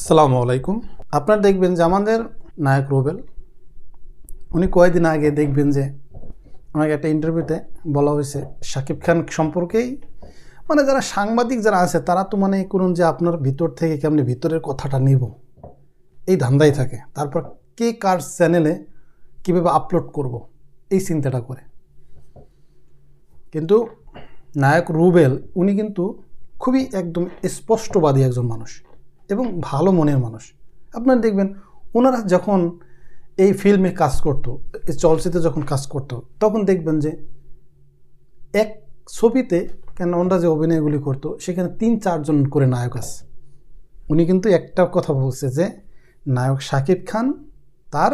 আসসালামু আলাইকুম। আপনারা দেখবেন যে আমাদের নায়ক রোবেল, উনি কয়েকদিন আগে দেখবেন যে আমাকে একটা ইন্টারভিউতে বলা হয়েছে শাকিব খান সম্পর্কেই। মানে যারা সাংবাদিক যারা আছে, তারা তো মানে করুন যে আপনার ভিতর থেকে কেমনি ভিতরের কথাটা নিব। এই ধান্দাই থাকে। তারপর কে কার চ্যানেলে কীভাবে আপলোড করব, এই চিন্তাটা করে। কিন্তু নায়ক রুবেল, উনি কিন্তু খুবই একদম স্পষ্টবাদী একজন মানুষ। এবং ভালো মনের মানুষ। আপনারা দেখবেন, ওনারা যখন এই ফিল্মে কাজ করতো, এই চলচ্চিত্রে যখন কাজ করতো, তখন দেখবেন যে এক ছবিতে কেন ওনারা যে অভিনয়গুলি করতো, সেখানে তিন চারজন করে নায়ক আছে। উনি কিন্তু একটা কথা বলছে যে, নায়ক শাকিব খান, তার,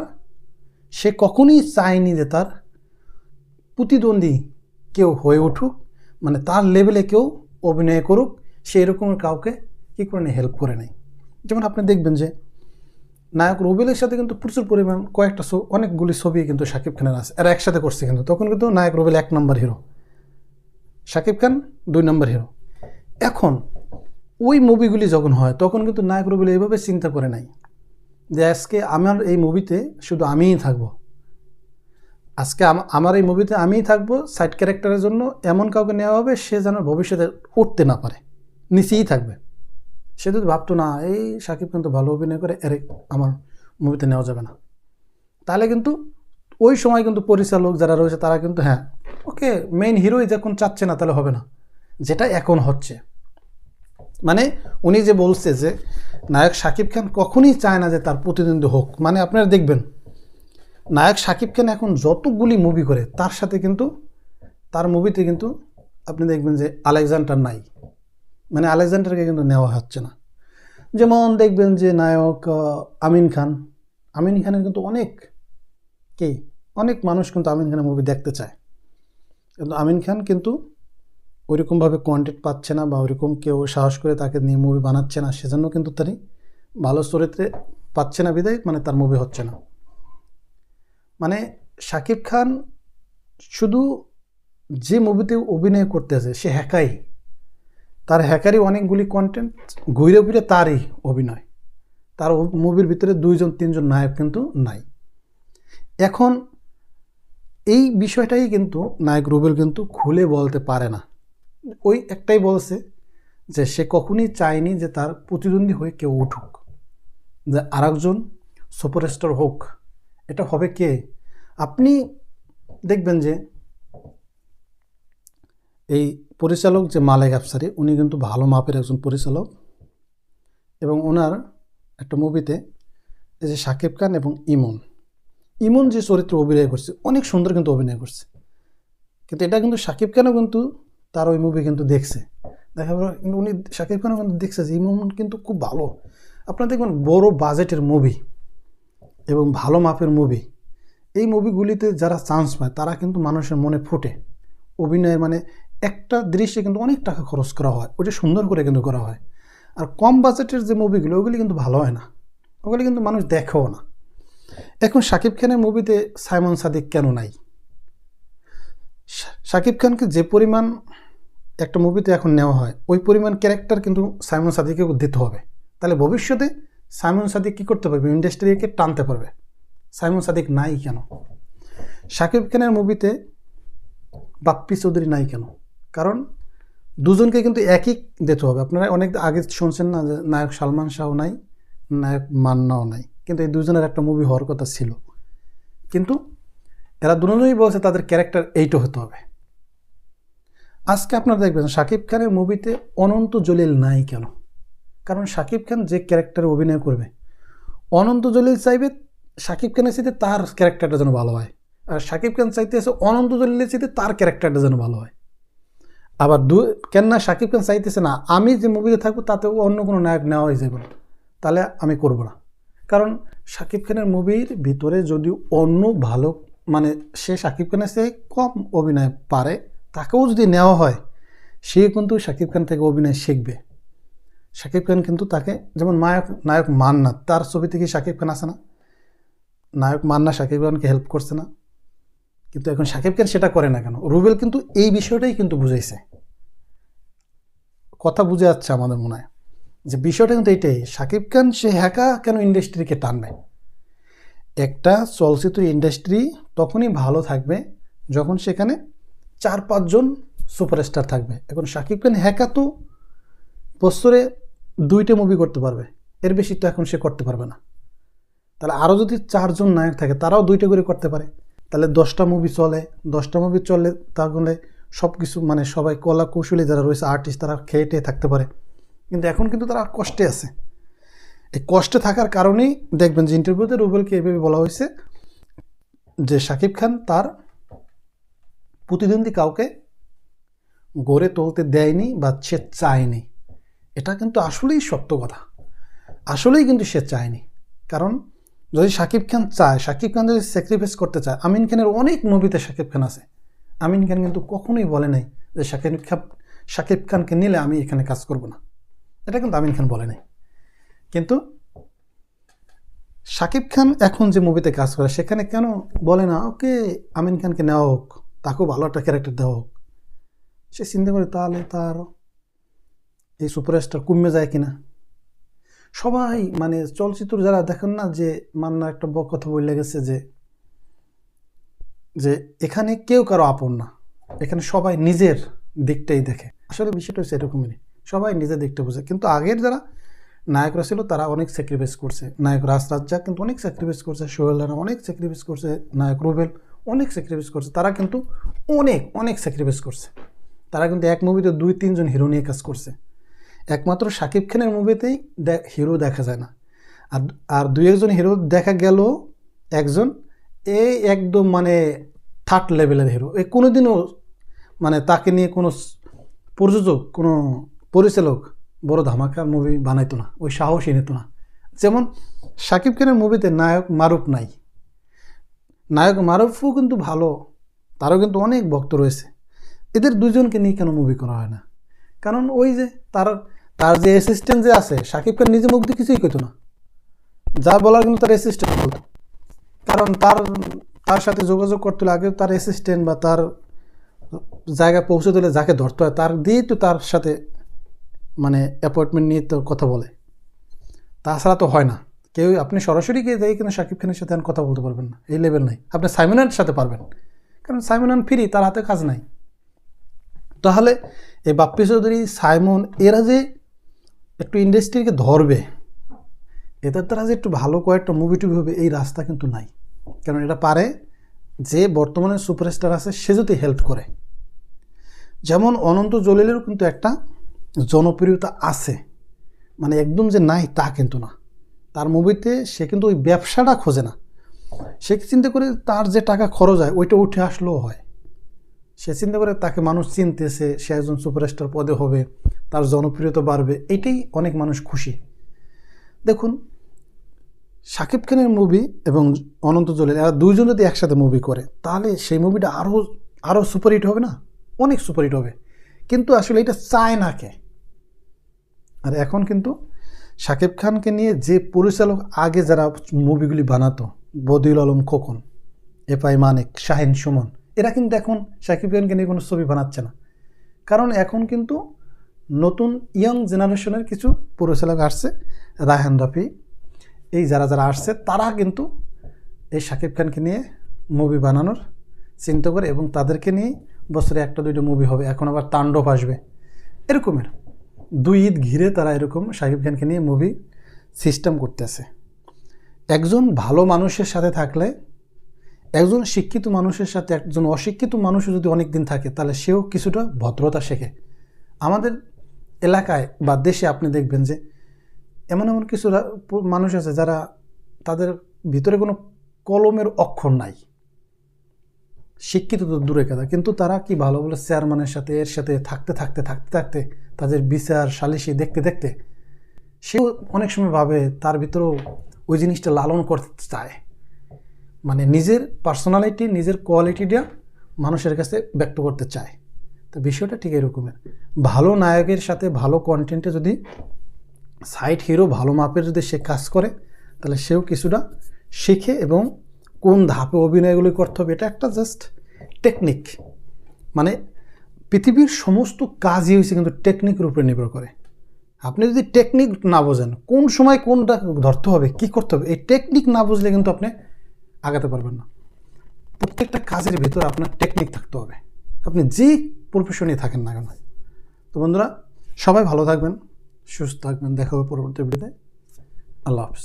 সে কখনোই চায়নি যে তার প্রতিদ্বন্দ্বী কেউ হয়ে উঠুক মানে তার লেভেলে কেউ অভিনয় করুক সেই রকমের কাউকে কী করে হেল্প করে নেয়। যেমন আপনি দেখবেন যে নায়ক রুবেলের সাথে কিন্তু প্রচুর পরিমাণ কয়েকটা অনেকগুলি ছবি কিন্তু শাকিব খানের আছে। এরা একসাথে করছে কিন্তু। তখন কিন্তু নায়ক রুবেল এক নম্বর হিরো। শাকিব খান দুই নম্বর হিরো। এখন ওই মুভিগুলি যখন হয়, তখন কিন্তু নায়ক রুবেল এইভাবে চিন্তা করে নাই যে আজকে আমার এই মুভিতে শুধু আমিই থাকব। আজকে আমার এই মুভিতে আমিই থাকব সাইড ক্যারেক্টারের জন্য এমন কাউকে নেওয়া হবে, সে যেন ভবিষ্যতে উঠতে না পারে। নিচেই থাকবে। সে যদি ভাবতো, না, এই সাকিব কিন্তু ভালো অভিনয় করে এরে আমার মুভিতে নেওয়া যাবে না। তাহলে কিন্তু ওই সময় কিন্তু পরিচালক যারা রয়েছে, তারা কিন্তু হ্যাঁ ওকে মেইন হিরোই যখন চাচ্ছে না, তাহলে হবে না। যেটা এখন হচ্ছে। মানে উনি যে বলছে যে, নায়ক শাকিব খান কখনই চায় না যে তার প্রতিদ্বন্দ্বী হোক। মানে আপনারা দেখবেন, নায়ক শাকিব খান এখন যতগুলি মুভি করে, তার সাথে কিন্তু, তার মুভিতে কিন্তু আপনি দেখবেন যে আলেকজান্ডার নাই। মানে আলেকজান্ডারকে কিন্তু নেওয়া হচ্ছে না। যেমন দেখবেন যে নায়ক আমিন খান। আমিন খানের কিন্তু অনেক কি? অনেক মানুষ কিন্তু আমিন খানের মুভি দেখতে চায়। কিন্তু আমিন খান কিন্তু ওইরকমভাবে কন্টেন্ট পাচ্ছে না বা ওইরকম কেউ সাহস করে তাকে নিয়ে মুভি বানাচ্ছে না, সেজন্য কিন্তু তারই ভালো চরিত্রে পাচ্ছে না বিদায় মানে তার মুভি হচ্ছে না। মানে শাকিব খান শুধু যে মুভিতে অভিনয় করতেছে, সে হ্যাকাই তার হ্যাকারই অনেকগুলি কন্টেন্ট ঘুরে ফিরে তারই অভিনয়। তার মুভির ভিতরে দুইজন, তিনজন নায়ক কিন্তু নাই। এখন এই বিষয়টাই কিন্তু নায়ক রুবেল কিন্তু খুলে বলতে পারে না। ওই একটাই বলছে যে সে কখনই চায়নি যে তার প্রতিদ্বন্দ্বী হয়ে কেউ উঠুক, যে আরেকজন সুপারস্টার হোক। এটা হবে কে? আপনি দেখবেন যে এই পরিচালক যে মালেক আফসারি, উনি কিন্তু ভালো মাপের একজন পরিচালক। এবং ওনার একটা মুভিতে এই যে শাকিব খান এবং ইমন। ইমন যে চরিত্রে অভিনয় করছে, অনেক সুন্দর কিন্তু অভিনয় করছে। কিন্তু এটা কিন্তু শাকিব খানও কিন্তু তার ওই মুভি কিন্তু দেখছে। দেখা গেল, কিন্তু উনি শাকিব খানও কিন্তু দেখছে যে ইমন কিন্তু খুব ভালো। আপনার দেখবেন বড় বাজেটের মুভি এবং ভালো মাপের মুভি। এই মুভিগুলিতে যারা চান্স পায়, তারা কিন্তু মানুষের মনে ফুটে। অভিনয়ের মানে একটা দৃশ্যে কিন্তু অনেক টাকা খরচ করা হয় ওটা সুন্দর করে কিন্তু করা হয়। আর কম বাজেটের যে মুভিগুলো ওগুলি কিন্তু ভালো হয় না। ওগুলি কিন্তু মানুষ দেখেও না। এখন শাকিব খানের মুভিতে সাইমন সাদিক কেন নাই? শাকিব খানকে যে পরিমাণ একটা মুভিতে এখন নেওয়া হয়, ওই পরিমাণ ক্যারেক্টার কিন্তু সাইমন সাদিককে দিতে হবে। তাহলে ভবিষ্যতে সাইমন সাদিক কী করতে পারবে? ইন্ডাস্ট্রিকে টানতে পারবে। সাইমন সাদিক নাই কেন? শাকিব খানের মুভিতে বাপ্পি চৌধুরী নাই কেন? কারণ দুজনকে কিন্তু একই দিতে হবে। আপনারা অনেক আগে শুনছেন না যে নায়ক সালমান শাহ নাই, নায়ক মান্নাও নাই। কিন্তু এই দুজনের একটা মুভি হওয়ার কথা ছিল। কিন্তু এরা দুজনেই বলছে তাদের ক্যারেক্টার এইটা হতে হবে। আজকে আপনারা দেখবেন শাকিব খানের মুভিতে অনন্ত জলিল নাই কেন? কারণ শাকিব খান যে ক্যারেক্টারে অভিনয় করবে, অনন্ত জলিল চাইবে শাকিব খানের সাথে তার ক্যারেক্টারটা যেন ভালো হয়। আর শাকিব খান চাইতে চাইতেছে অনন্ত জলিলের সাথে তার ক্যারেক্টারটা যেন ভালো হয়। আবার দু কেন না শাকিব খান চাইতেছে না, আমি যে মুভিতে থাকব তাতেও অন্য কোনো নায়ক নেওয়া হয়ে যাবে তাহলে আমি করব না। কারণ শাকিব খানের মুভির ভিতরে যদি অন্য ভালো মানে সে শাকিব খানের সে কম অভিনয় পারে, তাকেও যদি নেওয়া হয়, সে কিন্তু শাকিব খান থেকে অভিনয় শিখবে। শাকিব খান কিন্তু তাকে, যেমন নায়ক নায়ক মান্না তার ছবি থেকে শাকিব খান আসে না। নায়ক মান্না শাকিব খানকে হেল্প করছে না। কিন্তু এখন সাকিব খান সেটা করে না কেন? রুবেল কিন্তু এই বিষয়টাই কিন্তু বুঝাইছে। কথা বুঝে যাচ্ছে আমাদের মনে হয়। যে বিষয়টা কিন্তু এইটাই শাকিব খান সে হ্যাকা কেন ইন্ডাস্ট্রিকে টানবে? একটা চলচ্চিত্র ইন্ডাস্ট্রি তখনই ভালো থাকবে যখন সেখানে চার পাঁচজন সুপারস্টার থাকবে। এখন শাকিব খান হ্যাকা তো বছরে দুইটা মুভি করতে পারবে। এর বেশি তো এখন সে করতে পারবে না। তাহলে আরও যদি চারজন নায়ক থাকে, তারাও দুইটা করে করতে পারে। তাহলে দশটা মুভি চলে, দশটা মুভি চলে তাহলে সব কিছু মানে সবাই কলা কৌশলী যারা রয়েছে আর্টিস্ট তারা খেয়ে টেয়ে থাকতে পারে। কিন্তু এখন কিন্তু তারা কষ্টে আছে। এই কষ্টে থাকার কারণেই দেখবেন যে ইন্টারভিউতে রুবেলকে এভাবে বলা হয়েছে যে শাকিব খান তার প্রতিদ্বন্দ্বী কাউকে গড়ে তুলতে দেয়নি বা সে চায়নি। এটা কিন্তু আসলেই সত্য কথা। আসলেই কিন্তু সে চায়নি। কারণ যদি শাকিব খান চায় শাকিব খান যদি স্যাক্রিফাইস করতে চায়, আমিন খানের অনেক মুভিতে শাকিব খান আছে। আমিন খান কিন্তু কখনোই বলে নাই যে শাকিব খান শাকিব খানকে নিলে আমি এখানে কাজ করব না। এটা কিন্তু আমিন খান বলে নাই। কিন্তু শাকিব খান এখন যে মুভিতে কাজ করে, সেখানে কেন বলে না, ওকে, আমিন খানকে নেওয়া হোক, তাকেও ভালো একটা ক্যারেক্টার দেওয়া হোক। সে চিন্তা করে, তাহলে তার এই সুপারস্টার কমে যায় কিনা? সবাই মানে চলচ্চিত্র যারা দেখেন না, যে মান্না একটা বক কথা বলে গেছে যে যে এখানে কেউ কারও আপন না। এখানে সবাই নিজের দিকটাই দেখে। আসলে বিষয়টা হচ্ছে এরকমই সবাই নিজের দিকটা বোঝে। কিন্তু আগের যারা নায়করা ছিল, তারা অনেক স্যাক্রিফাইস করছে। নায়ক রাজ রাজ্জাক কিন্তু অনেক স্যাক্রিফাইস করছে। সোহেল রানা অনেক স্যাক্রিফাইস করছে। নায়ক রুবেল অনেক স্যাক্রিফাইস করছে। তারা কিন্তু অনেক অনেক স্যাক্রিফাইস করছে। তারা কিন্তু এক মুভিতে দুই, তিনজন হিরো নিয়ে কাজ করছে। একমাত্র শাকিব খানের মুভিতেই হিরো দেখা যায় না। আর আর দুই একজন হিরো দেখা গেল একজন এই একদম মানে থার্ড লেভেলের হিরো এই কোনো দিনও মানে তাকে নিয়ে কোনো প্রযোজক, কোনো পরিচালক বড় ধামাকা মুভি বানাইতো না, ওই সাহসই নিত না। যেমন শাকিব খানের মুভিতে নায়ক মারুফ নাই। নায়ক মারুফও কিন্তু ভালো, তারও কিন্তু অনেক ভক্ত রয়েছে। এদের দুজনকে নিয়ে কেন মুভি করা হয় না? কারণ ওই যে তার তার যে অ্যাসিস্ট্যান্ট যে আছে শাকিব খান নিজে মুখ দিয়ে কিছুই করতো না। যা বলার কিন্তু তার অ্যাসিস্ট্যান্ট বলতো। কারণ তার তার সাথে যোগাযোগ করতে হলে আগে তার অ্যাসিস্ট্যান্ট বা তার জায়গায় পৌঁছে দিলে যাকে ধরতে হয়, তার দিয়েই তো তার সাথে মানে অ্যাপয়েন্টমেন্ট নিয়ে তো কথা বলে। তাছাড়া তো হয় না। কেউ, আপনি সরাসরি গিয়ে যাই কিন্তু শাকিব খানের সাথে কথা বলতে পারবেন না। এই লেভেল নাই। আপনি সাইমনের সাথে পারবেন। কারণ সাইমন ফ্রি তার হাতে কাজ নাই। তাহলে এই বাপ্পি চৌধুরী, সাইমন, এরা যে একটু ইন্ডাস্ট্রিকে ধরবে এদের দ্বারা যে একটু ভালো কয়েকটা মুভি টুভি হবে, এই রাস্তা কিন্তু নাই। কারণ এটা পারে যে বর্তমানে সুপারস্টার আছে, সে যদি হেল্প করে। যেমন অনন্ত জলিলেরও কিন্তু একটা জনপ্রিয়তা আছে। মানে একদম যে নাই, তা কিন্তু না। তার মুভিতে সে কিন্তু ওই ব্যবসাটা খোঁজে না। সে চিন্তা করে তার যে টাকা খরচ হয়, ওইটা উঠে আসলেও হয়। সে চিন্তা করে তাকে মানুষ চিনতেছে, সে একজন সুপারস্টার পদে হবে। তার জনপ্রিয়তা বাড়বে, এটাই অনেক মানুষ খুশি। দেখুন শাকিব খানের মুভি এবং অনন্ত জলিল, এরা দুইজন যদি একসাথে মুভি করে, তাহলে সেই মুভিটা আরও আরও সুপারহিট হবে না? অনেক সুপারহিট হবে। কিন্তু আসলে এটা চায় না কে? আর এখন কিন্তু শাকিব খানকে নিয়ে যে পরিচালক আগে যারা মুভিগুলি বানাতো, বদিউল আলম, খোকন, এফআই মানিক, শাহিন সুমন, এরা কিন্তু এখন শাকিব খানকে নিয়ে কোনো ছবি বানাচ্ছে না। কারণ এখন কিন্তু নতুন ইয়ং জেনারেশনের কিছু পরিচালক আসছে, রায়হান রাফি। এই যারা যারা আসছে, তারা কিন্তু এই শাকিব খানকে নিয়ে মুভি বানানোর চিন্তা করে এবং তাদেরকে নিয়ে বছরে একটা, দুইটা মুভি হবে। এখন আবার তাণ্ডব আসবে। এরকমের দুই ঈদ ঘিরে তারা এরকম শাকিব খানকে নিয়ে মুভি সিস্টেম করতেছে। একজন ভালো মানুষের সাথে থাকলে, একজন শিক্ষিত মানুষের সাথে, একজন অশিক্ষিত মানুষও যদি অনেক দিন থাকে, তাহলে সেও কিছুটা ভদ্রতা শেখে। আমাদের এলাকায় বা দেশে আপনি দেখবেন যে এমন এমন কিছু মানুষ আছে যারা তাদের ভিতরে কোনো কলমের অক্ষর নাই। শিক্ষিত তো দূরে কথা, কিন্তু তারা কি ভালো বলে চেয়ারম্যানের সাথে, এর সাথে থাকতে থাকতে থাকতে থাকতে তাদের বিচার সালিশি দেখতে দেখতে সেও অনেক সময় ভাবে তার ভিতরেও ওই জিনিসটা লালন করতে চায়। মানে নিজের পার্সোনালিটি নিজের কোয়ালিটিটা মানুষের কাছে ব্যক্ত করতে চায়। তো বিষয়টা ঠিক এরকমের। ভালো নায়কের সাথে ভালো কন্টেন্টে যদি সাইড হিরো ভালো মাপের যদি সে কাজ করে, তাহলে সেও কিছুটা শিখে এবং কোন ধাপে অভিনয়গুলি করতে হবে এটা একটা জাস্ট টেকনিক মানে পৃথিবীর সমস্ত কাজই হয়েছে কিন্তু টেকনিকের উপরে নির্ভর করে। আপনি যদি টেকনিক না বোঝেন, কোন সময় কোনটা ধরতে হবে, কি করতে হবে, এই টেকনিক না বুঝলে কিন্তু আপনি আগাতে পারবেন না। প্রত্যেকটা কাজের ভিতরে আপনার টেকনিক থাকতে হবে। আপনি যে প্রফেশনে থাকেন না কেন? তো বন্ধুরা, সবাই ভালো থাকবেন, সুস্থ থাকবেন, দেখা হবে পরবর্তী ভিডিওতে। আল্লাহ হাফিজ।